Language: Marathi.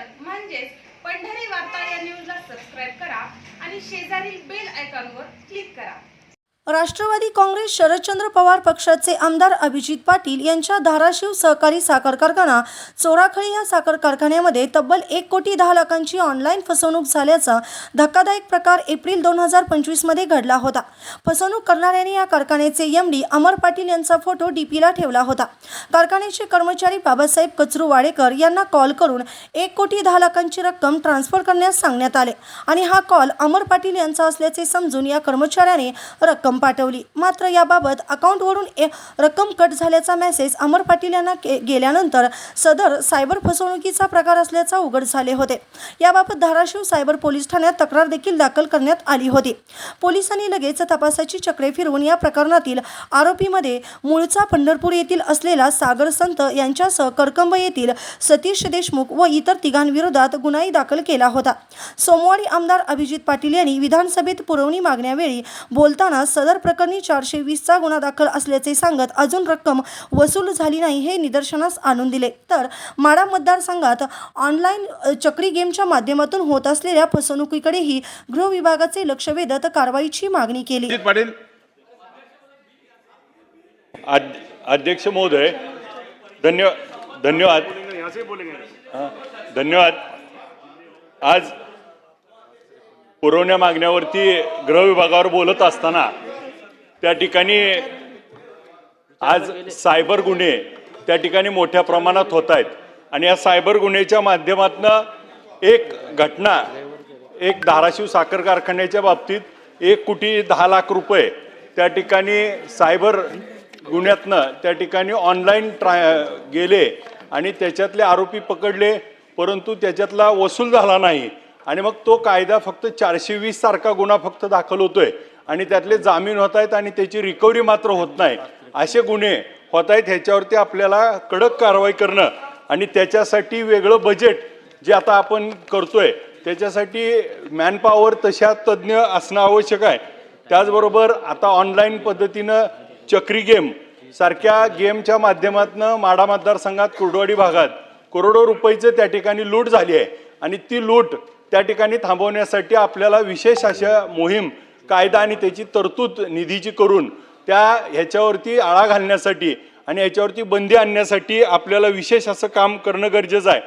पी म्हणजेच पंढरी वार्ता या न्यूजला सबस्क्राईब करा आणि शेजारील बेल आयकॉनवर क्लिक करा. राष्ट्रवादी काँग्रेस शरदचंद्र पवार पक्षाचे आमदार अभिजित पाटील यांच्या धाराशिव सहकारी साखर कारखाना चोराखळी या साखर कारखान्यामध्ये तब्बल एक कोटी दहा लाखांची ऑनलाईन फसवणूक झाल्याचा धक्कादायक प्रकार एप्रिल दोन हजार पंचवीसमध्ये घडला होता. फसवणूक करणाऱ्याने या कारखान्याचे एम डी अमर पाटील यांचा फोटो डीपीला ठेवला होता. कारखान्याचे कर्मचारी बाबासाहेब कचरू वाडेकर यांना कॉल करून एक कोटी दहा लाखांची रक्कम ट्रान्सफर करण्यास सांगण्यात आले आणि हा कॉल अमर पाटील यांचा असल्याचे समजून या कर्मचाऱ्याने रक्कम पाठवली. मात्र याबाबत अकाउंटवरून ए रक्कम कट झाल्याचा मेसेज अमर पाटील यांना के गेल्यानंतर सदर सायबर फसवणुकीचा प्रकार असल्याचा उघड झाले होते. याबाबत धाराशिव सायबर पोलीस ठाण्यात तक्रार देखील दाखल करण्यात आली होती. पोलिसांनी लगेच तपासाची चक्रे फिरवून या प्रकरणातील आरोपीमध्ये मूळचा पंढरपूर येथील असलेला सागर संत यांच्यासह करकंब येथील सतीश देशमुख व इतर तिघांविरोधात गुन्हाही दाखल केला होता. सोमवारी आमदार अभिजित पाटील यांनी विधानसभेत पुरवणी मागण्यावेळी बोलताना सदर प्रकरणी चारशे वीसचा गुन्हा दाखल असल्याचे सांगत अजून रक्कम वसूल झाली नाही हे निदर्शनास आणून दिले. तर माडा मतदारसंघात ऑनलाईन चक्री गेमच्या माध्यमातून होत असलेल्या फसवणुकीकडेही गृह विभागाचे लक्ष वेधत कारवाईची मागणी केली. पाटील. अध्यक्ष महोदय धन्य धन्यवाद. धन्यवाद. आज पुरवण्या मागण्यावरती गृह विभागावर बोलत असताना त्या ठिकाणी आज सायबर गुन्हे त्या ठिकाणी मोठ्या प्रमाणात होत आहेत. आणि या सायबर गुन्ह्याच्या माध्यमातनं एक घटना एक धाराशिव साखर कारखान्याच्या बाबतीत एक कोटी दहा लाख रुपये त्या ठिकाणी सायबर गुन्ह्यातनं त्या ठिकाणी ऑनलाईन ट्राय गेले आणि त्याच्यातले आरोपी पकडले परंतु त्याच्यातला वसूल झाला नाही. आणि मग तो कायदा फक्त चारशे वीस सारखा गुन्हा फक्त दाखल होतोय. आणि त्यातले जामीन होत आहेत आणि त्याची रिकव्हरी मात्र होत नाही. असे गुन्हे होत आहेत ह्याच्यावरती आपल्याला कडक कारवाई करणं आणि त्याच्यासाठी वेगळं बजेट जे आता आपण करतोय त्याच्यासाठी मॅनपॉवर तशा तज्ज्ञ असणं आवश्यक आहे. त्याचबरोबर आता ऑनलाईन पद्धतीनं चक्री गेम सारख्या गेमच्या माध्यमातून माडा मतदारसंघात कुर्डवाडी भागात करोडो रुपयेचं त्या ठिकाणी लूट झाली आहे. आणि ती लूट त्या ठिकाणी थांबवण्यासाठी आपल्याला विशेष अशा मोहीम कायदा आणि त्याची तरतूद निधीची करून त्या ह्याच्यावरती आळा घालण्यासाठी आणि याच्यावरती बंदी आणण्यासाठी आपल्याला विशेष असं काम करणं गरजेचं आहे.